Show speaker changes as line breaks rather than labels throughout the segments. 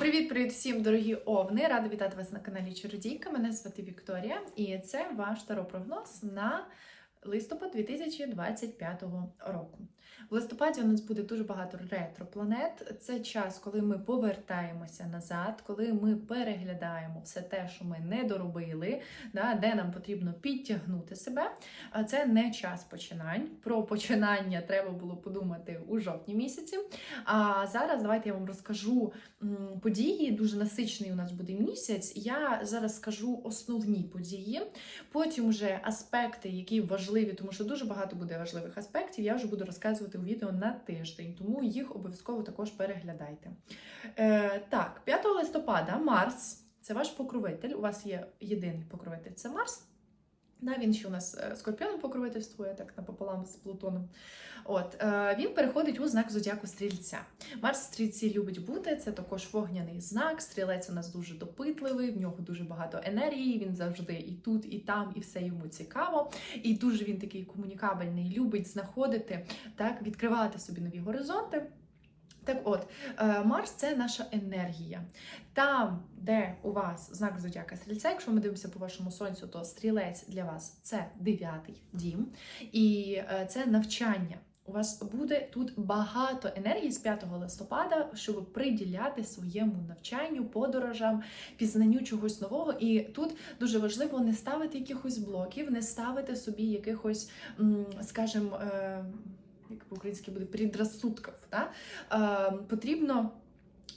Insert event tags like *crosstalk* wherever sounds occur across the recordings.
Привіт-привіт всім, дорогі овни! Рада вітати вас на каналі Чародійка. Мене звати Вікторія, і це ваш таропрогноз на листопад 2025 року. В листопаді у нас буде дуже багато ретропланет. Це час, коли ми повертаємося назад, коли ми переглядаємо все те, що ми не доробили, да, де нам потрібно підтягнути себе. Це не час починань. Про починання треба було подумати у жовтні місяці. А зараз давайте я вам розкажу події. Дуже насичений у нас буде місяць. Я зараз скажу основні події, потім вже аспекти, які важливі, тому що дуже багато буде важливих аспектів. Я вже буду розказувати у відео на тиждень, тому їх обов'язково також переглядайте. Е, так, 5 листопада Марс. Це ваш покровитель. У вас є єдиний покровитель це Марс. Да, він ще у нас е, скорпіоном покровительствує, так напополам з Плутоном. От е, він переходить у знак зодіаку стрільця. Марс стрільці любить бути. Це також вогняний знак. Стрілець у нас дуже допитливий, в нього дуже багато енергії. Він завжди і тут, і там, і все йому цікаво. І дуже він такий комунікабельний, любить знаходити, так, відкривати собі нові горизонти. Так от, е, Марс це наша енергія. Там, де у вас знак зодіака стрільця, якщо ми дивимося по вашому сонцю, то стрілець для вас це дев'ятий дім, і е, це навчання. У вас буде тут багато енергії з 5 листопада, щоб приділяти своєму навчанню, подорожам, пізнанню чогось нового. І тут дуже важливо не ставити якихось блоків, не ставити собі якихось, скажімо, е, як по-українськи буде підрозсудків, Да? Е, потрібно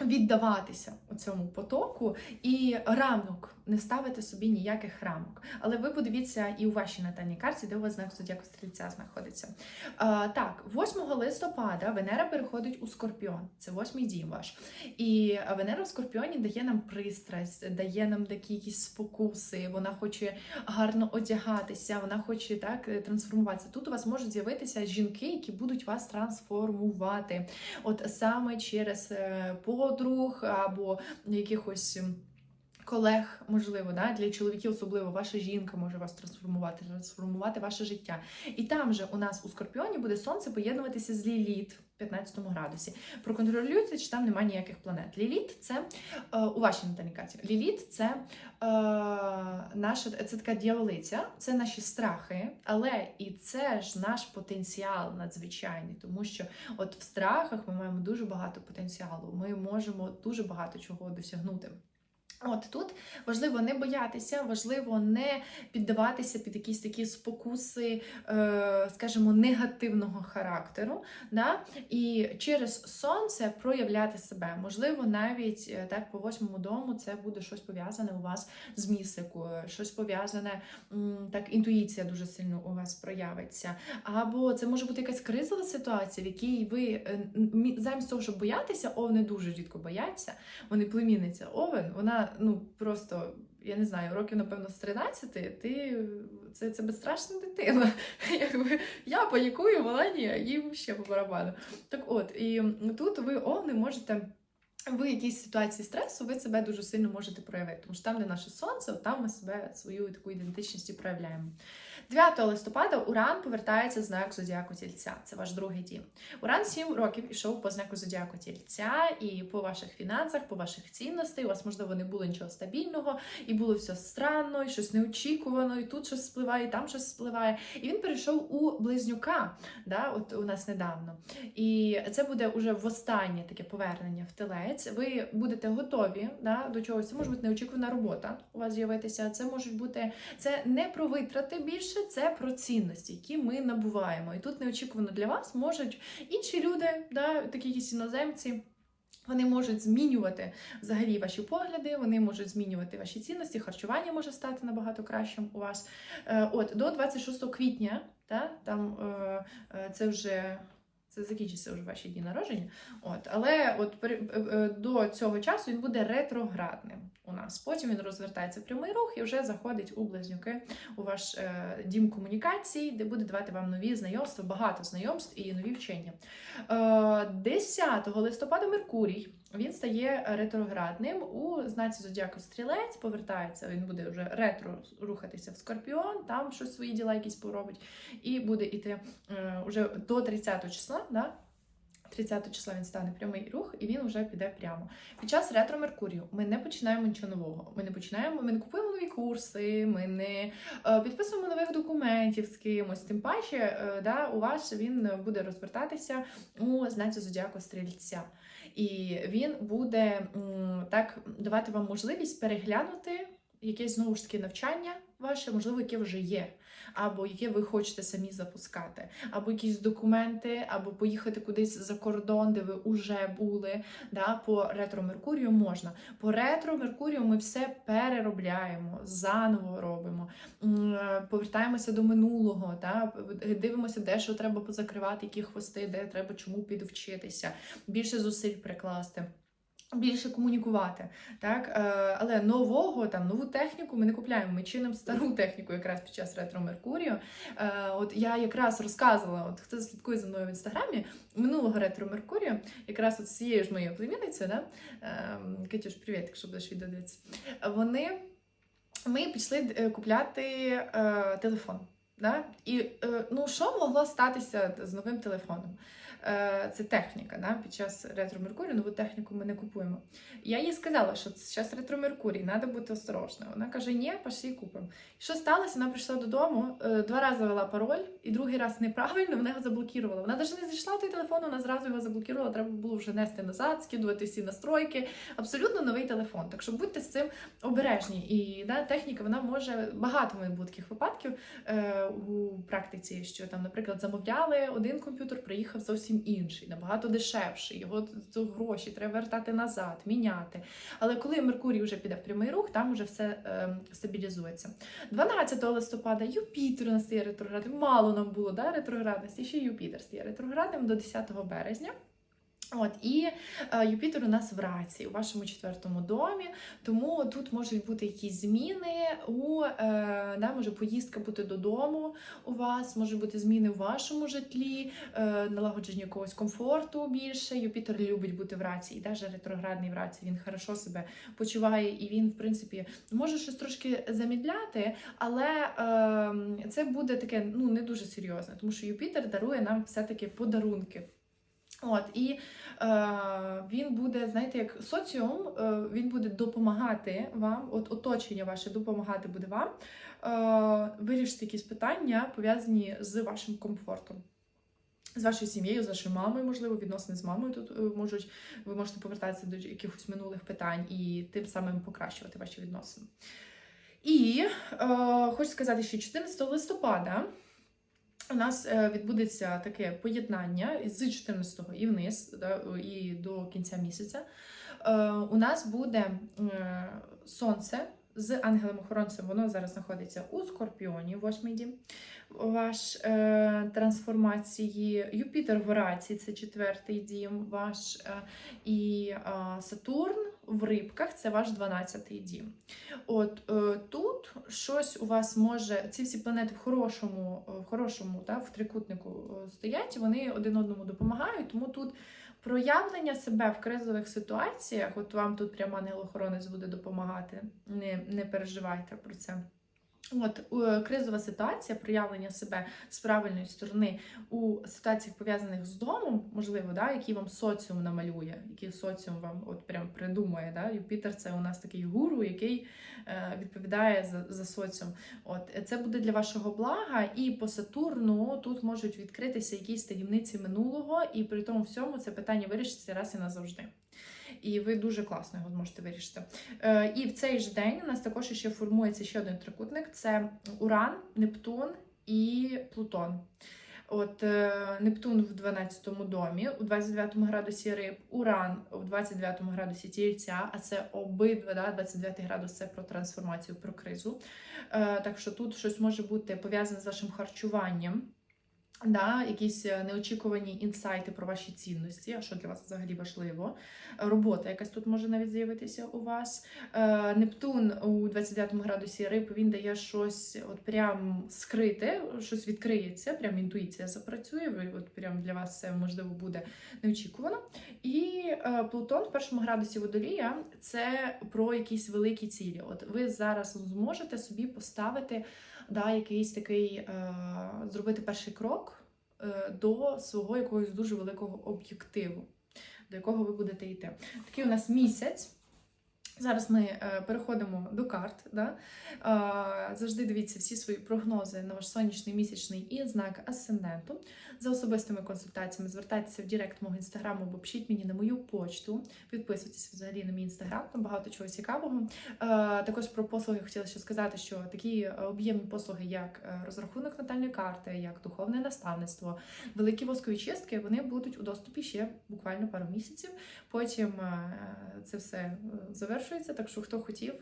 віддаватися у цьому потоку і рамок не ставити собі ніяких рамок. Але ви подивіться і у вашій натальній карті, де у вас знак зодіаку стрільця знаходиться. Е, так, 8 листопада Венера переходить у Скорпіон. Це восьмий дім ваш. І Венера в Скорпіоні дає нам пристрасть, дає нам такі якісь спокуси. Вона хоче гарно одягатися, вона хоче так трансформуватися. Тут у вас можуть з'явитися жінки, які будуть вас трансформувати. От саме через е, подруг або якихось. Колег, можливо, да? для чоловіків особливо ваша жінка може вас трансформувати, трансформувати ваше життя. І там же у нас у Скорпіоні буде сонце поєднуватися з Ліліт 15 градусі. Проконтролюйте, чи там немає ніяких планет. Ліліт це е, у вашій. Ліліт це, е, наша це така дьяволиця, це наші страхи, але і це ж наш потенціал надзвичайний, тому що от в страхах ми маємо дуже багато потенціалу. Ми можемо дуже багато чого досягнути. От тут важливо не боятися, важливо не піддаватися під якісь такі спокуси, е, скажімо, негативного характеру, да? і через сонце проявляти себе. Можливо, навіть е, так по восьмому дому це буде щось пов'язане у вас з містикою, щось пов'язане, так, інтуїція дуже сильно у вас проявиться. Або це може бути якась кризова ситуація, в якій ви е, замість того, щоб боятися, овни дуже рідко бояться. Вони племінниця Овен, вона ну просто. Я не знаю, років, напевно, з 13 ти це, це безстрашна дитина. *laughs* Якби я панікую, вона ні, їм ще по барабану. Так от, і тут ви овни можете. В якійсь ситуації стресу ви себе дуже сильно можете проявити, тому що там, де наше сонце, там ми себе свою таку ідентичність і проявляємо. 9 листопада Уран повертається знак зодіаку Тільця. Це ваш другий дім. Уран 7 років ішов по знаку зодіаку Тільця, і по ваших фінансах, по ваших цінностей. У вас, можливо, не було нічого стабільного, і було все странно, і щось неочікувано, і тут щось спливає, і там щось спливає. І він перейшов у близнюка, да, от у нас недавно. І це буде уже востаннє таке повернення в телець. Ви будете готові да, до чогось. Це може бути неочікувана робота у вас з'явитися. Це можуть бути це не про витрати більше, це про цінності, які ми набуваємо. І тут неочікувано для вас можуть інші люди, да, такі якісь іноземці. Вони можуть змінювати взагалі ваші погляди, вони можуть змінювати ваші цінності, харчування може стати набагато кращим у вас. Е, От до 26 квітня, та, там е, е, це вже. Це закінчиться вже ваші дні народження. От, але от при- е, е, до цього часу він буде ретроградним у нас. Потім він розвертається в прямий рух і вже заходить у близнюки, у ваш е, дім комунікацій, де буде давати вам нові знайомства, багато знайомств і нові вчення. Е, 10 листопада Меркурій він стає ретроградним у знаці зодіаку Стрілець, повертається, він буде вже ретро рухатися в Скорпіон, там щось свої діла якісь поробить, і буде іти е, вже до 30 числа. Да? 30 числа він стане прямий рух, і він вже піде прямо. Під час ретро Меркурію ми не починаємо нічого нового. Ми не починаємо, ми не купуємо нові курси, ми не е, підписуємо нових документів з кимось. Тим паче, е, да, у вас він буде розвертатися у знаці зодіаку стрільця. І він буде так давати вам можливість переглянути якесь знову ж таки навчання ваше, можливо, яке вже є, або яке ви хочете самі запускати, або якісь документи, або поїхати кудись за кордон, де ви вже були. Да, По ретро Меркурію можна. По ретро Меркурію ми все переробляємо, заново робимо, повертаємося до минулого, да, дивимося, де що треба позакривати, які хвости, де треба чому підвчитися, більше зусиль прикласти. Більше комунікувати, так е, але нового там нову техніку ми не купляємо. Ми чинимо стару техніку якраз під час ретро Меркурію. Е, от я якраз розказувала, от хто слідкує за мною в інстаграмі минулого ретро Меркурію, якраз от цією ж моєю племінницею, да? е, Катюш, привіт, якщо будеш відео дивитися. Вони ми пішли купляти телефон. Да? І ну, що могло статися з новим телефоном? Е, це техніка. Да? Під час ретро Меркурію нову техніку ми не купуємо. Я їй сказала, що це зараз ретро Меркурій, треба бути осторожною. Вона каже: ні, пошли купимо. Що сталося? Вона прийшла додому, е, два рази ввела пароль, і другий раз неправильно, вона його заблокувала. Вона навіть не зайшла в той телефон, вона зразу його заблокувала. Треба було вже нести назад, скидувати всі настройки. Абсолютно новий телефон. Так що будьте з цим обережні. І да, техніка вона може багато може бути таких випадків е, у практиці, що там, наприклад, замовляли один комп'ютер, приїхав зовсім інший, набагато дешевший. Його гроші треба вертати назад, міняти. Але коли Меркурій вже піде в прямий рух, там вже все е, стабілізується. 12 листопада Юпітер у нас стає ретроградним. Мало нам було да, ретроградності, ще Юпітер стає ретроградним до 10 березня. От і е, Юпітер у нас в раці у вашому четвертому домі, тому тут можуть бути якісь зміни. У е, да, може поїздка бути додому у вас, може бути зміни у вашому житлі, е, налагодження якогось комфорту більше. Юпітер любить бути в раці, і навіть ретроградний в раці він хорошо себе почуває, і він, в принципі, може щось трошки замідляти, але е, це буде таке ну не дуже серйозне, тому що Юпітер дарує нам все-таки подарунки. От і е, він буде, знаєте, як соціум, е, він буде допомагати вам, от оточення ваше допомагати буде вам е, вирішити якісь питання, пов'язані з вашим комфортом. З вашою сім'єю, з вашою мамою, можливо, відносини з мамою тут е, можуть, ви можете повертатися до якихось минулих питань і тим самим покращувати ваші відносини. І е, хочу сказати, що 14 листопада у нас е, відбудеться таке поєднання з 14 і вниз, і до кінця місяця. Е, У нас буде сонце з ангелем-охоронцем. Воно зараз знаходиться у Скорпіоні, восьмий дім. Ваш е, трансформації, Юпітер в раці, це четвертий дім, ваш е, і е, Сатурн в рибках це ваш 12-й дім. От е, тут щось у вас може, ці всі планети в хорошому, е, в хорошому та, в трикутнику е, стоять, вони один одному допомагають, тому тут проявлення себе в кризових ситуаціях, от вам тут прямо ангел-охоронець буде допомагати, не, не переживайте про це. От е, кризова ситуація, проявлення себе з правильної сторони у ситуаціях пов'язаних з домом, можливо, да, які вам соціум намалює, який соціум вам от прям придумає. Да? Юпітер це у нас такий гуру, який е, відповідає за, за соціум. От це буде для вашого блага, і по Сатурну тут можуть відкритися якісь таємниці минулого, і при тому всьому це питання вирішиться раз і назавжди і ви дуже класно його зможете вирішити. Е, І в цей ж день у нас також ще формується ще один трикутник: це Уран, Нептун і Плутон. От е, Нептун в 12 домі, у 29 градусі риб, Уран у 29 градусі тільця, а це обидва, да, 29 градус це про трансформацію, про кризу. Е, Так що тут щось може бути пов'язане з вашим харчуванням. Да, якісь е, неочікувані інсайти про ваші цінності, а що для вас взагалі важливо. Робота якась тут може навіть з'явитися у вас. Е, Нептун у 29 градусі риб він дає щось от прям скрите, щось відкриється, прям інтуїція запрацює. Ви от прям для вас це можливо буде неочікувано. І е, Плутон в першому градусі водолія це про якісь великі цілі. От ви зараз зможете собі поставити да, якийсь такий е, зробити перший крок е, до свого якогось дуже великого об'єктиву, до якого ви будете йти. Такий у нас місяць. Зараз ми е, переходимо до карт. Да? Е, завжди дивіться всі свої прогнози на ваш сонячний місячний і знак асценденту. За особистими консультаціями звертайтеся в Директ мого інстаграму або пишіть мені на мою почту. Підписуйтесь взагалі на мій інстаграм, там багато чого цікавого. Е, також про послуги хотіла ще сказати, що такі об'ємні послуги, як розрахунок натальної карти, як духовне наставництво, великі воскові чистки, вони будуть у доступі ще буквально пару місяців. Потім це все е, завершується. Так що, хто хотів,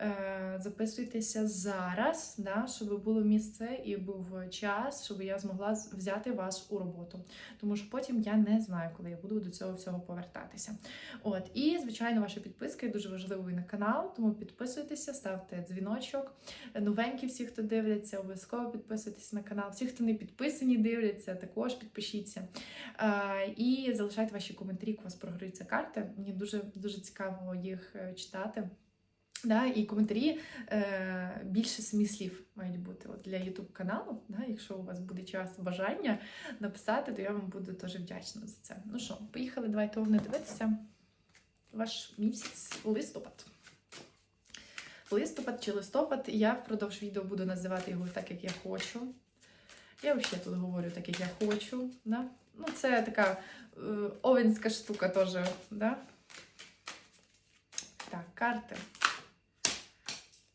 е, записуйтеся зараз, да, щоб було місце і був час, щоб я змогла взяти вас у роботу. Тому що потім я не знаю, коли я буду до цього всього повертатися. От і звичайно, ваша підписка є дуже важливою на канал, тому підписуйтеся, ставте дзвіночок. Новенькі всі, хто дивляться, обов'язково підписуйтесь на канал. Всі, хто не підписані, дивляться, також підпишіться. Е, і залишайте ваші коментарі, як у вас програються карти. Мені дуже дуже цікаво їх е, читати. Да, і коментарі е, більше семи слів мають бути От для YouTube каналу. Да, якщо у вас буде час бажання написати, то я вам буду дуже вдячна за це. Ну що, поїхали, давайте овни дивитися. Ваш місяць листопад. Листопад чи листопад, я впродовж відео буду називати його так, як я хочу. Я взагалі тут говорю так, як я хочу. Да? Ну, це така е, овенська штука теж. Да? Так, карти.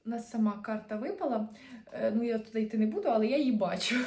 У нас сама карта випала. Е, ну, я туди йти не буду, але я її бачу. *laughs*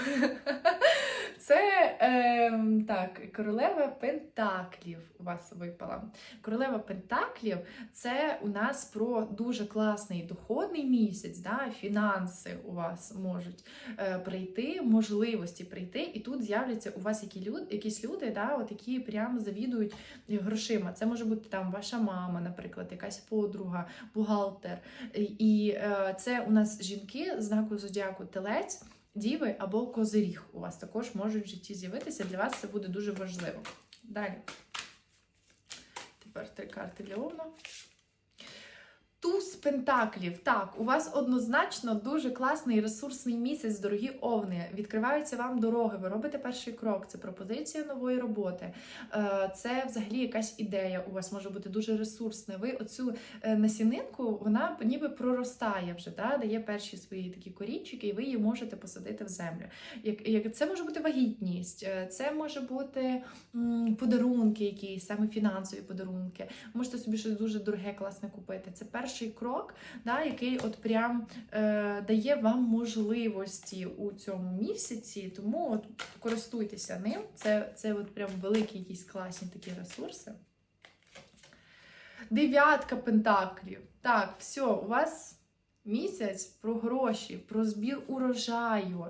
Це е, так, королева Пентаклів у вас випала. Королева Пентаклів це у нас про дуже класний доходний місяць, да? фінанси у вас можуть е, прийти, можливості прийти, і тут з'являться у вас які люд, якісь люди, да? от які прямо завідують грошима. Це може бути там ваша мама, наприклад, якась подруга, бухгалтер. І е, це у нас жінки знаку зодіаку телець. Діви або козиріг у вас також можуть в житті з'явитися. Для вас це буде дуже важливо. Далі. Тепер три карти для Овна. Туз пентаклів. Так, у вас однозначно дуже класний ресурсний місяць, дорогі овни. Відкриваються вам дороги, ви робите перший крок. Це пропозиція нової роботи. Е, Це взагалі якась ідея у вас може бути дуже ресурсна. Ви оцю е, насінинку, вона ніби проростає вже, да? дає перші свої такі корінчики, і ви її можете посадити в землю. Як, це може бути вагітність, е, це може бути подарунки, якісь саме фінансові подарунки. Можете собі щось дуже дороге, класне купити. Це перший крок, да, який от прям е, дає вам можливості у цьому місяці, тому от користуйтеся ним. Це, це от прям великі якісь класні такі ресурси. Дев'ятка пентаклів. Так, все, у вас місяць про гроші, про збір урожаю,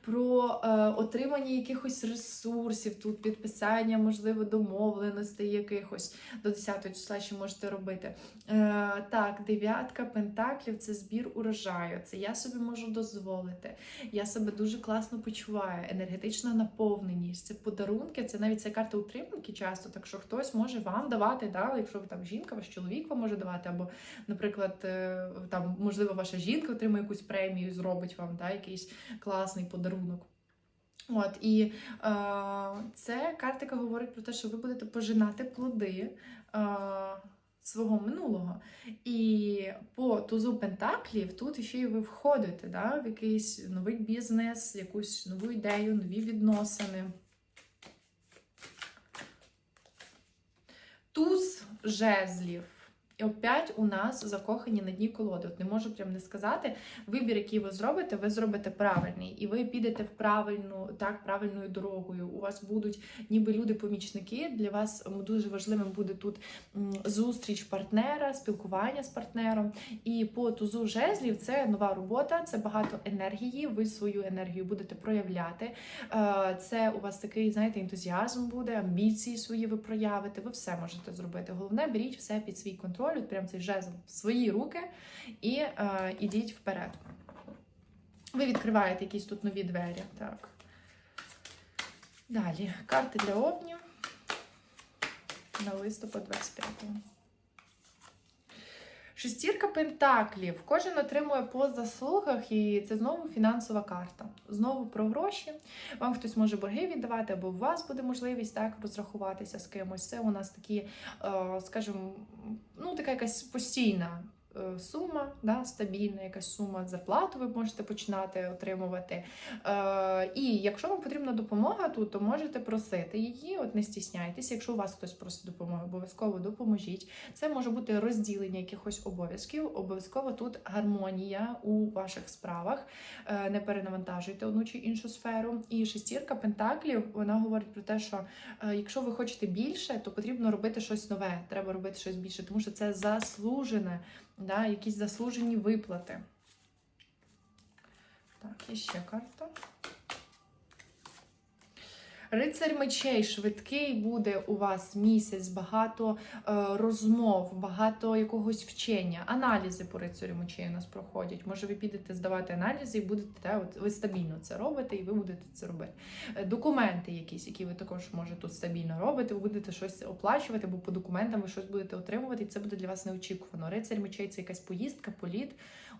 про е, отримання якихось ресурсів, тут підписання, можливо, домовленостей якихось до 10 числа ще можете робити. Е, так, дев'ятка пентаклів це збір урожаю. Це я собі можу дозволити. Я себе дуже класно почуваю, енергетична наповненість, це подарунки, це навіть це карта утриманки часто, так що хтось може вам давати, да, якщо ви там жінка, ваш чоловік вам може давати, або, наприклад, е, там, можливо, ваша жінка отримає якусь премію, зробить вам да, якийсь класний подарунок. От, і е, це картика говорить про те, що ви будете пожинати плоди е, свого минулого. І по тузу Пентаклів тут ще й ви входите да, в якийсь новий бізнес, якусь нову ідею, нові відносини. Туз жезлів. І опять у нас закохані на дні колоди. От не можу прям не сказати. Вибір, який ви зробите, ви зробите правильний, і ви підете в правильну, так, правильною дорогою. У вас будуть ніби люди-помічники. Для вас дуже важливим буде тут зустріч партнера, спілкування з партнером. І по тузу жезлів це нова робота, це багато енергії. Ви свою енергію будете проявляти. Е, Це у вас такий, знаєте, ентузіазм буде, амбіції свої ви проявите. Ви все можете зробити. Головне, беріть все під свій контроль, от прям цей жезл в свої руки і е, ідіть вперед. Ви відкриваєте якісь тут нові двері. Так. Далі. Карти для овнів на листопад 25-го. Шестірка пентаклів. Кожен отримує по заслугах, і це знову фінансова карта. Знову про гроші. Вам хтось може борги віддавати, або у вас буде можливість так розрахуватися з кимось. Це у нас такі, е, скажімо, ну така якась постійна. Е, Сума, да, стабільна якась сума зарплату ви можете починати отримувати. Е, і якщо вам потрібна допомога тут, то можете просити її, от не стісняйтесь. Якщо у вас хтось просить допомоги, обов'язково допоможіть. Це може бути розділення якихось обов'язків. Обов'язково тут гармонія у ваших справах. Е, Не перенавантажуйте одну чи іншу сферу. І шестірка пентаклів вона говорить про те, що якщо ви хочете більше, то потрібно робити щось нове. Треба робити щось більше, тому що це заслужене, да, якісь заслужені виплати. Так, і ще карта. Рицарь мечей швидкий буде у вас місяць, багато е, розмов, багато якогось вчення. Аналізи по рицарю мечей у нас проходять. Може, ви підете здавати аналізи і будете те, от ви стабільно це робите, і ви будете це робити. Е, Документи якісь, які ви також може тут стабільно робити, ви будете щось оплачувати, бо по документам ви щось будете отримувати, і це буде для вас неочікувано. Рицарь мечей це якась поїздка, політ,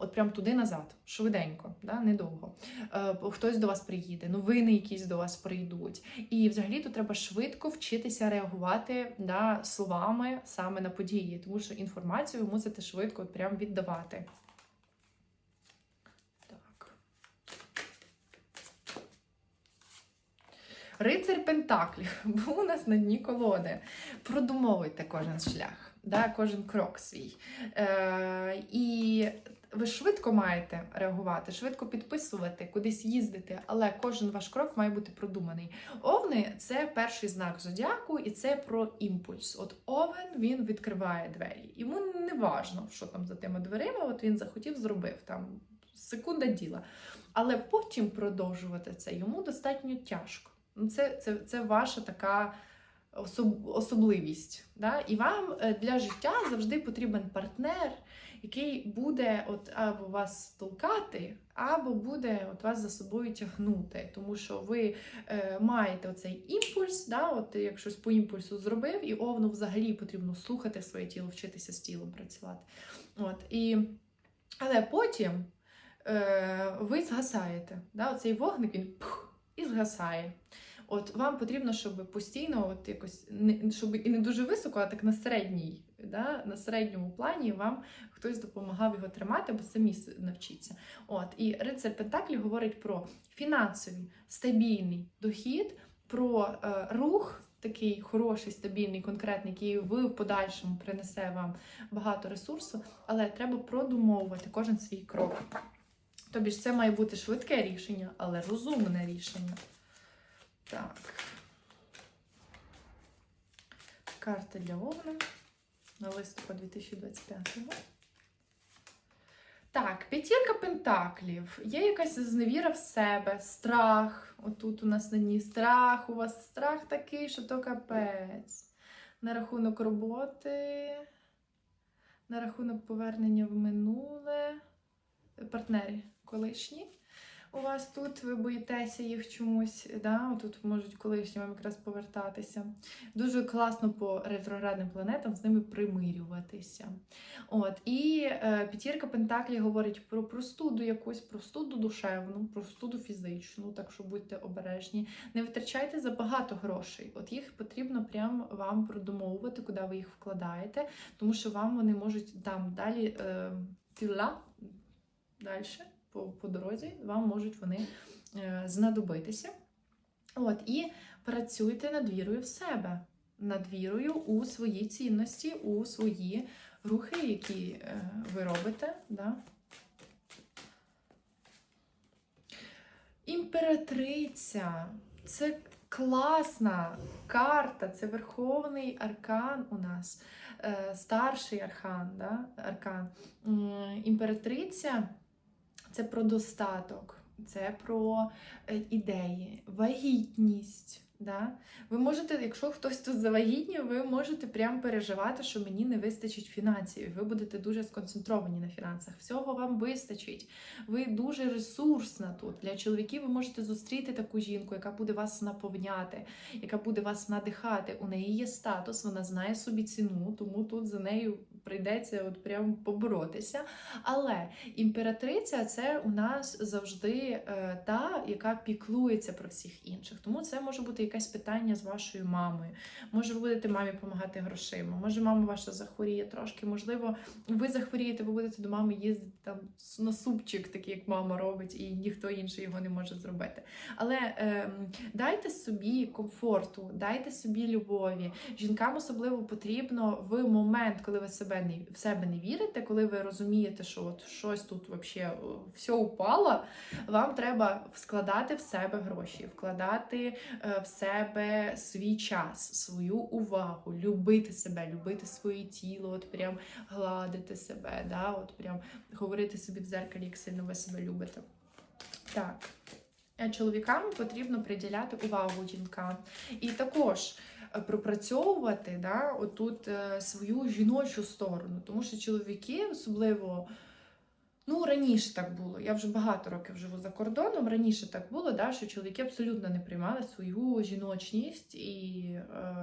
от прям туди назад, швиденько, да, недовго. Е, хтось до вас приїде, новини якісь до вас прийдуть. І взагалі тут треба швидко вчитися реагувати да, словами саме на події, тому що інформацію ви мусите швидко от прям віддавати. Так. Рицарь Пентаклів *laughs* був у нас на дні колоди. Продумовуйте кожен шлях, да, кожен крок свій. Е, і ви швидко маєте реагувати, швидко підписувати, кудись їздити, але кожен ваш крок має бути продуманий. Овни це перший знак зодіаку, і це про імпульс. От овен він відкриває двері. Йому не важно, що там за тими дверима. От він захотів, зробив там секунда діла. Але потім продовжувати це йому достатньо тяжко. Ну, Це, це, це ваша така особ, особливість. Да? І вам е, для життя завжди потрібен партнер, який буде от або вас толкати, або буде от вас за собою тягнути. Тому що ви е, маєте оцей імпульс, да? от як щось по імпульсу зробив, і овну взагалі потрібно слухати своє тіло, вчитися з тілом працювати. От, і, але потім е, ви згасаєте. Да? Оцей вогник він пух, і згасає. От вам потрібно, щоб постійно, от якось не щоб і не дуже високо, а так на середній, да, на середньому плані вам хтось допомагав його тримати, бо самі навчіться. От і рицар Пентаклі говорить про фінансовий стабільний дохід, про е, рух. Такий хороший, стабільний, конкретний, який ви в подальшому принесе вам багато ресурсу, але треба продумовувати кожен свій крок. Тобі ж це має бути швидке рішення, але розумне рішення. Так. Карта для Овна на листопад 2025. Так, п'ятірка пентаклів. Є якась зневіра в себе, страх. Отут у нас на дні страх. У вас страх такий, що то капець. На рахунок роботи, на рахунок повернення в минуле. Партнери колишні у вас тут, ви боїтеся їх чомусь, да? тут можуть колишні вам якраз повертатися. Дуже класно по ретроградним планетам з ними примирюватися. От, І е, п'ятірка Пентаклі говорить про простуду якусь, простуду душевну, простуду фізичну, так що будьте обережні. Не витрачайте забагато грошей. От їх потрібно прям вам продумовувати, куди ви їх вкладаєте, тому що вам вони можуть там далі е, тіла далі по, по дорозі, вам можуть вони е, знадобитися. От, і працюйте над вірою в себе, над вірою у свої цінності, у свої рухи, які е, ви робите. Да? Імператриця це класна карта, це верховний аркан у нас, е, старший аркан. Да? аркан. Імператриця це про достаток, це про е, ідеї, вагітність. Да? Ви можете, якщо хтось тут завагітнює, ви можете прям переживати, що мені не вистачить фінансів. Ви будете дуже сконцентровані на фінансах. Всього вам вистачить. Ви дуже ресурсна тут. Для чоловіків ви можете зустріти таку жінку, яка буде вас наповняти, яка буде вас надихати. У неї є статус, вона знає собі ціну, тому тут за нею прийдеться от прям поборотися. Але імператриця це у нас завжди е, та, яка піклується про всіх інших. Тому це може бути якесь питання з вашою мамою. Може, ви будете мамі допомагати грошима. Може, мама ваша захворіє трошки. Можливо, ви захворієте, ви будете до мами їздити там на супчик, такий як мама робить, і ніхто інший його не може зробити. Але е, дайте собі комфорту, дайте собі любові. Жінкам особливо потрібно в момент, коли ви себе не в себе не вірите, коли ви розумієте, що от щось тут вообще все упало. Вам треба складати в себе гроші, вкладати е, в себе свій час, свою увагу, любити себе, любити своє тіло, от прям гладити себе, да, от прям говорити собі в дзеркалі, як сильно ви себе любите. Так. Е, Чоловікам потрібно приділяти увагу жінкам. І також пропрацьовувати да, отут е, свою жіночу сторону. Тому що чоловіки, особливо, ну раніше так було. Я вже багато років живу за кордоном. Раніше так було, да, що чоловіки абсолютно не приймали свою жіночність і е,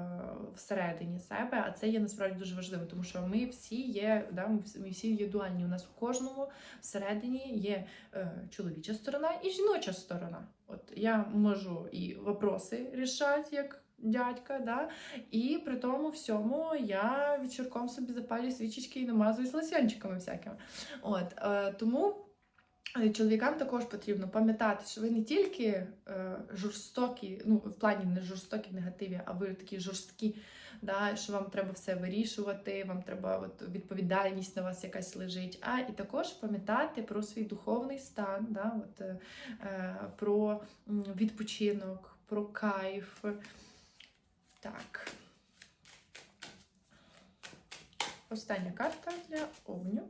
всередині себе. А це є насправді дуже важливо, тому що ми всі є, да, ми всі- є дуальні. У нас в кожному всередині є е, чоловіча сторона і жіноча сторона. От я можу і вопроси рішати як дядька, да? і при тому всьому я вечірком собі запалюю свічечки і намазуюсь лосьончиками всякими. От, е, тому е, чоловікам також потрібно пам'ятати, що ви не тільки е, жорстокі, ну в плані не жорстокі в негативі, а ви такі жорсткі, да, що вам треба все вирішувати, вам треба от, відповідальність на вас якась лежить. А і також пам'ятати про свій духовний стан, да, от, е, е, про відпочинок, про кайф. Так. Остання карта для овню.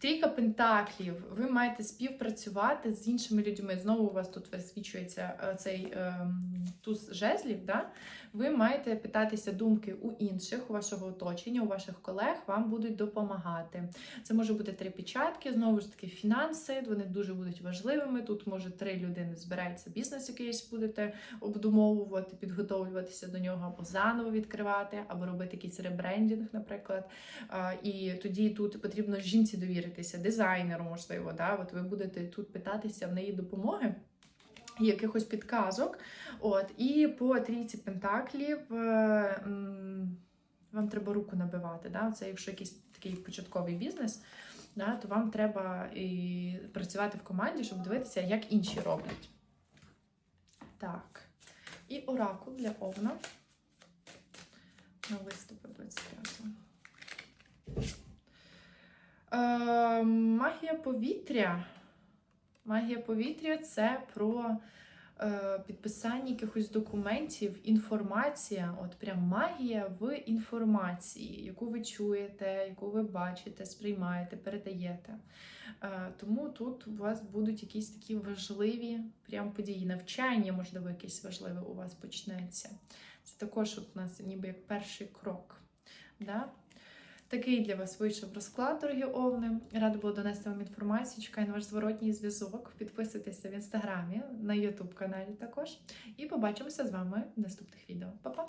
Трійка пентаклів. Ви маєте співпрацювати з іншими людьми. Знову у вас тут висвічується е, цей ем, туз жезлів. Да? Ви маєте питатися думки у інших, у вашого оточення, у ваших колег, вам будуть допомагати. Це може бути три печатки, знову ж таки, фінанси, вони дуже будуть важливими. Тут може три людини збирається бізнес, якийсь будете обдумовувати, підготовлюватися до нього, або заново відкривати, або робити якийсь ребрендінг, наприклад. А, І тоді тут потрібно жінці довіритися, дизайнеру, можливо. Да? От ви будете тут питатися в неї допомоги. Якихось підказок. От, і по трійці пентаклів е, вам треба руку набивати. Да? Це якщо якийсь такий початковий бізнес, да, то вам треба і працювати в команді, щоб дивитися, як інші роблять. Так. І оракул для Овна на листопад 25. Е, магія повітря. Магія повітря це про е, підписання якихось документів, інформація, от прям магія в інформації, яку ви чуєте, яку ви бачите, сприймаєте, передаєте. Е, тому тут у вас будуть якісь такі важливі прям події. Навчання, можливо, якесь важливе у вас почнеться. Це також от у нас ніби як перший крок. Да? Такий для вас вийшов розклад, дорогі овни. Рада була донести вам інформацію. Чекаю на ваш зворотній зв'язок. Підписуйтеся в інстаграмі, на Ютуб каналі також. І побачимося з вами в наступних відео. Па-па!